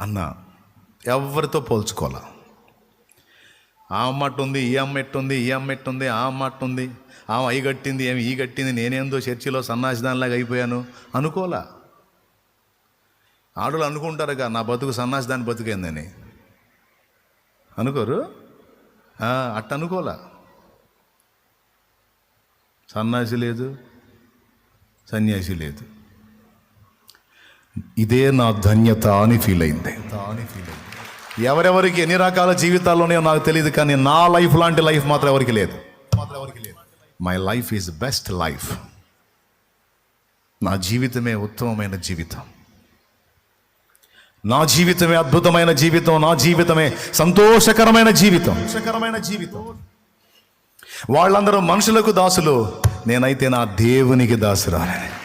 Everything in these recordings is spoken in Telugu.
అన్న ఎవరితో పోల్చుకోవాలా? ఆ అమ్మట్టు ఉంది ఈ అమ్మ ఎట్టుంది ఈ అమ్మ ఎట్టుంది ఆ అమ్మ ఉంది ఆ అయి కట్టింది ఏమి ఈ కట్టింది నేనేందో చర్చిలో సన్నాసిదానిలాగా అయిపోయాను అనుకోలా ఆడలు అనుకుంటారుగా నా బతుకు సన్నాసిదాని బతుకైందని. అనుకోరు? అట్ట అనుకోలా సన్నాసి లేదు సన్యాసి లేదు. ఇదే నా ధన్యత అని ఫీల్ అయింది. ఎవరెవరికి ఎన్ని రకాల జీవితాలు ఉన్నాయో నాకు తెలియదు కానీ నా లైఫ్ లాంటి లైఫ్ మాత్రం ఎవరికి లేదు. My life is best life నా జీవితమే ఉత్తమమైన జీవితం. నా జీవితమే అద్భుతమైన జీవితం. నా జీవితమే సంతోషకరమైన జీవితం. సంతోషకరమైన జీవితం. వాళ్ళందరూ మనుషులకు దాసులు. నేనైతే నా దేవునికి దాసురాలని.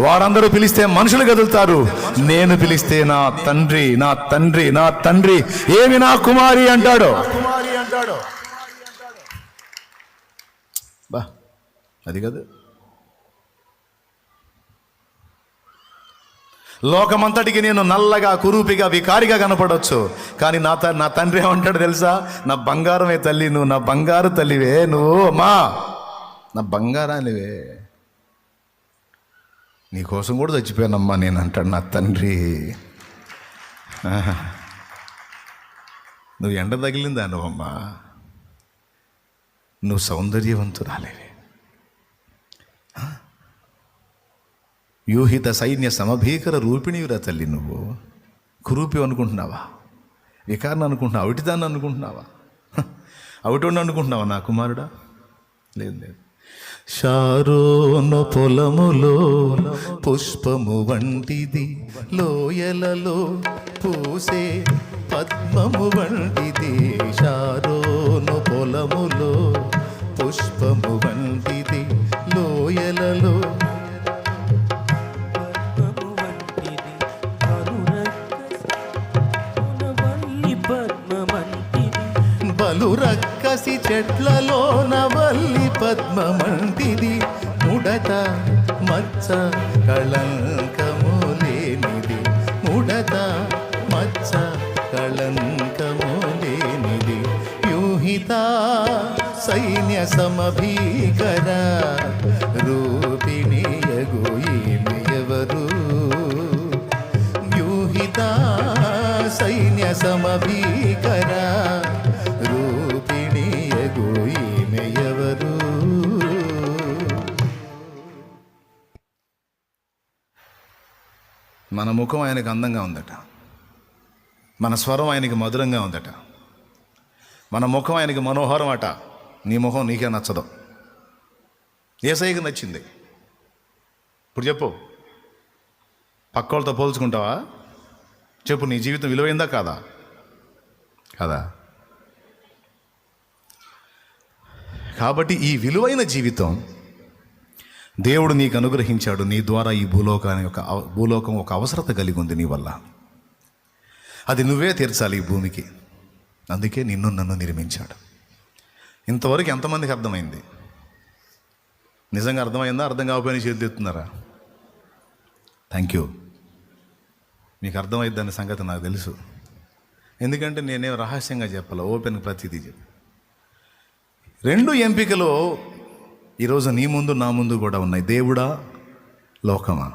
వారందరూ పిలిస్తే మనుషులు కదులుతారు. నేను పిలిస్తే నా తండ్రి నా తండ్రి నా తండ్రి. ఏమి నా కుమారి అంటాడు? కుమారి బా అది కదా. లోకమంతటికి నేను నల్లగా కురూపిగా వికారిగా కనపడవచ్చు కానీ నా త నా తండ్రి ఏమంటాడు తెలుసా? నా బంగారమే తల్లి నువ్వు నా బంగారు తల్లివే నువ్వు అమ్మా. నా బంగారానివే. నీ కోసం కూడా చచ్చిపోయానమ్మా నేను అంటాడు నా తండ్రి. నువ్వు ఎండ తగిలిందా నువ్వమ్మా? నువ్వు సౌందర్యవంతురాలేవి. ఆ? వ్యూహిత సైన్య సమభీకర రూపిణివిరా తల్లి నువ్వు. కురూపి అనుకుంటున్నావా? వికారణ అనుకుంటున్నావా? అవిటిదాన్ని అనుకుంటున్నావా? అవిటి అవిటోడిని అనుకుంటున్నావా నా కుమారుడా? లేదు లేదు. షారోను పొలములో పుష్పము వంటిది లోయలలో పూసే పద్మము వంటిది. షారోను పొలములో పుష్పము వంటిది లోయలలో చెట్లలోన వల్లి పద్మమంటిది ముడత మచ్చ కళంకము లేనిది ముడత మచ్చ కళంకము లేనిది యూహిత సైన్య సమభీకర రూ మన ముఖం ఆయనకు అందంగా ఉందట. మన స్వరం ఆయనకి మధురంగా ఉందట. మన ముఖం ఆయనకి మనోహరం అట. నీ ముఖం నీకే నచ్చదు. ఏసైకి నచ్చింది. ఇప్పుడు చెప్పు. పక్కోళ్ళతో పోల్చుకుంటావా? చెప్పు నీ జీవితం విలువైందా కాదా? కాదా? కాబట్టి ఈ విలువైన జీవితం దేవుడు నీకు అనుగ్రహించాడు. నీ ద్వారా ఈ భూలోకాన్ని ఒక భూలోకం ఒక అవసరత కలిగి ఉంది నీ వల్ల. అది నువ్వే తీర్చాలి ఈ భూమికి. అందుకే నిన్ను నన్ను నిర్మించాడు. ఇంతవరకు ఎంతమందికి అర్థమైంది? నిజంగా అర్థమైందా? అర్థం కాకపోయినా చేతులు థ్యాంక్ యూ మీకు అర్థమైందనే సంగతి నాకు తెలుసు. ఎందుకంటే నేనేం రహస్యంగా చెప్పాలి? ఓపెన్ ప్రతిదీ చెప్పి. రెండు ఎంపికలు ఈరోజు నీ ముందు నా ముందు కూడా ఉన్నాయి. దేవుడా లోకమా?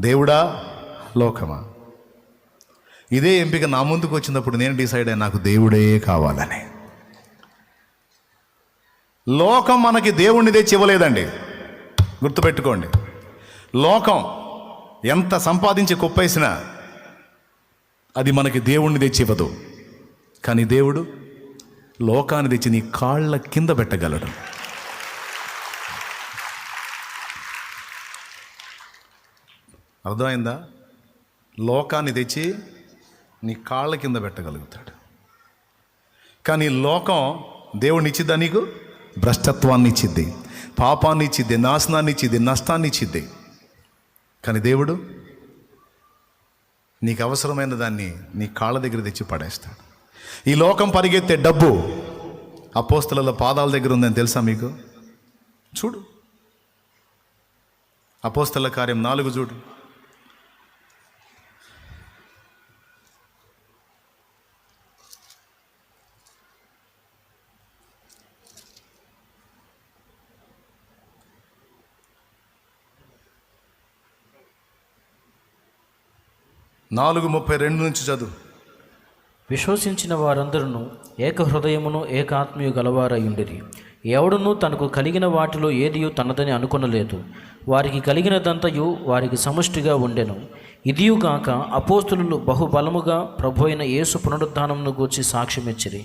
దేవుడా లోకమా? ఇదే ఎంపిక నా ముందుకు వచ్చినప్పుడు నేను డిసైడ్ అయ్యా నాకు దేవుడే కావాలని. లోకం మనకి దేవుణ్ణి తెచ్చి ఇవ్వలేదండి గుర్తుపెట్టుకోండి. లోకం ఎంత సంపాదించి కుప్పేసినా అది మనకి దేవుణ్ణి తెచ్చి ఇవ్వదు కానీ దేవుడు లోకాన్ని తెచ్చి నీ కాళ్ళ కింద పెట్టగలడు. అర్థమైందా? లోకాన్ని తెచ్చి నీ కాళ్ళ కింద పెట్టగలుగుతాడు. కానీ లోకం దేవుడిని ఇచ్చిద్దా నీకు? భ్రష్టత్వాన్ని ఇచ్చిద్ది పాపాన్ని ఇచ్చిద్ది నాశనాన్ని ఇచ్చిద్ది నష్టాన్ని ఇచ్చిద్ది. కానీ దేవుడు నీకు అవసరమైన దాన్ని నీ కాళ్ళ దగ్గర తెచ్చి పడేస్తాడు. ఈ లోకం పరిగెత్తే డబ్బు అపోస్తలలో పాదాల దగ్గర ఉందని తెలుసా మీకు? చూడు. అపోస్తల కార్యం నాలుగు చూడు. నాలుగు ముప్పై రెండు నుంచి చదువు. విశ్వసించిన వారందరూ ఏక హృదయమును ఏకాత్మీయు గలవారై ఉండిరి ఎవడునూ తనకు కలిగిన వాటిలో ఏదియు తనదని అనుకొనలేదు. వారికి కలిగినదంతయు వారికి సమష్టిగా ఉండెను. ఇదియుగాక అపోస్తులు బహుబలముగా ప్రభు అయిన యేసు పునరుద్ధానమును గూర్చి సాక్ష్యమిచ్చిరి.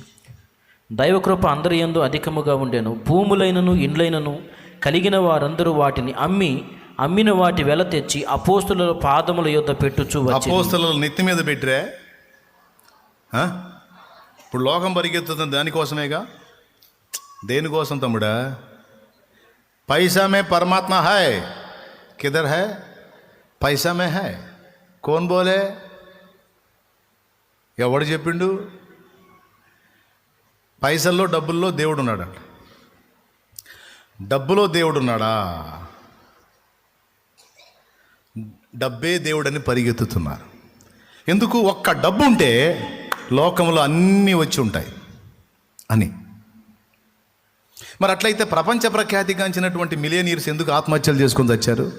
దైవకృప అందరి ఎందు అధికముగా ఉండెను. భూములైనను ఇండ్లైనను కలిగిన వారందరూ వాటిని అమ్మి అమ్మిన వాటి వెల తెచ్చి అపోస్తుల పాదముల యొద్ద పెట్టుచు వచ్చి అపోస్తలు నెత్తి మీద పెట్టిరే ఆ? ఇప్పుడు లోకం పరిగెత్తుతుంది దానికోసమేగా దేనికోసం తమ్ముడా पैसा में परमात्मा है किधर है पैसा में है कौन बोले ఎవడు చెప్పిండు పైసల్లో డబ్బుల్లో దేవుడు ఉన్నాడు డబ్బులో దేవుడు ఉన్నాడా డబ్బే దేవుడని పరిగెత్తుతున్నారు. ఎందుకు? ఒక్క డబ్బు ఉంటే లోకంలో అన్నీ వచ్చి ఉంటాయి అని. మరి అట్లయితే ప్రపంచ ప్రఖ్యాతిగాంచినటువంటి మిలియనీర్స్ ఎందుకు ఆత్మహత్యలు చేసుకుని వచ్చారు?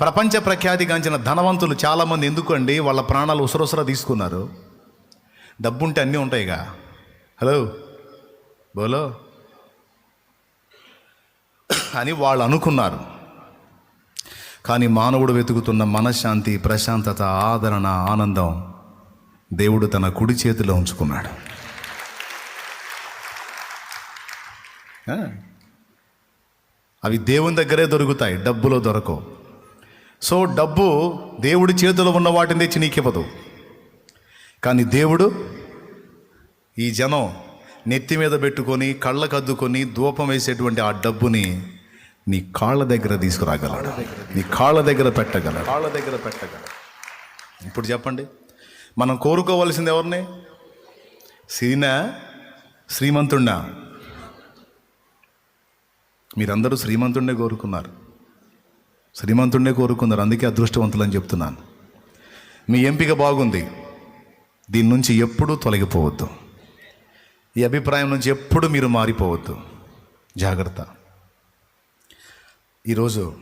ప్రపంచ ప్రఖ్యాతిగాంచిన ధనవంతులు చాలామంది ఎందుకు అండి వాళ్ళ ప్రాణాలు ఉసరొసర తీసుకున్నారు. డబ్బు ఉంటే అన్నీ ఉంటాయిగా. హలో? బోలో? అని వాళ్ళు అనుకున్నారు. కానీ మానవుడు వెతుకుతున్న మనశ్శాంతి ప్రశాంతత ఆదరణ ఆనందం దేవుడు తన కుడి చేతిలో ఉంచుకున్నాడు. అవి దేవుని దగ్గరే దొరుకుతాయి డబ్బులో దొరకవు. సో డబ్బు దేవుడి చేతిలో ఉన్న వాటిని తెచ్చి నీకివ్వదు. కానీ దేవుడు ఈ జనం నెత్తి మీద పెట్టుకొని కళ్ళకద్దుకొని ధూపం వేసేటువంటి ఆ డబ్బుని నీ కాళ్ళ దగ్గర తీసుకురాగలడు. నీ కాళ్ళ దగ్గర పెట్టగలడు. కాళ్ళ దగ్గర పెట్టగలడు. ఇప్పుడు చెప్పండి. మనం కోరుకోవలసింది ఎవరిని? సీనా శ్రీమంతుణ్ణా? మీరందరూ శ్రీమంతుణ్ణే కోరుకున్నారు. శ్రీమంతుణ్ణే కోరుకున్నారు. అందుకే అదృష్టవంతులు అని చెప్తున్నాను. మీ ఎంపిక బాగుంది. దీని నుంచి ఎప్పుడూ తొలగిపోవద్దు. ఈ అభిప్రాయం నుంచి ఎప్పుడు మీరు మారిపోవద్దు. జాగ్రత్త. ఈరోజు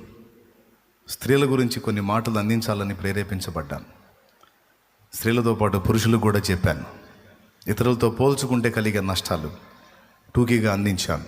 స్త్రీల గురించి కొన్ని మాటలు అందించాలని ప్రేరేపించబడ్డాను. స్త్రీలతో పాటు పురుషులకు కూడా చెప్పాను. ఇతరులతో పోల్చుకుంటే కలిగే నష్టాలు టూకీగా అందించాను.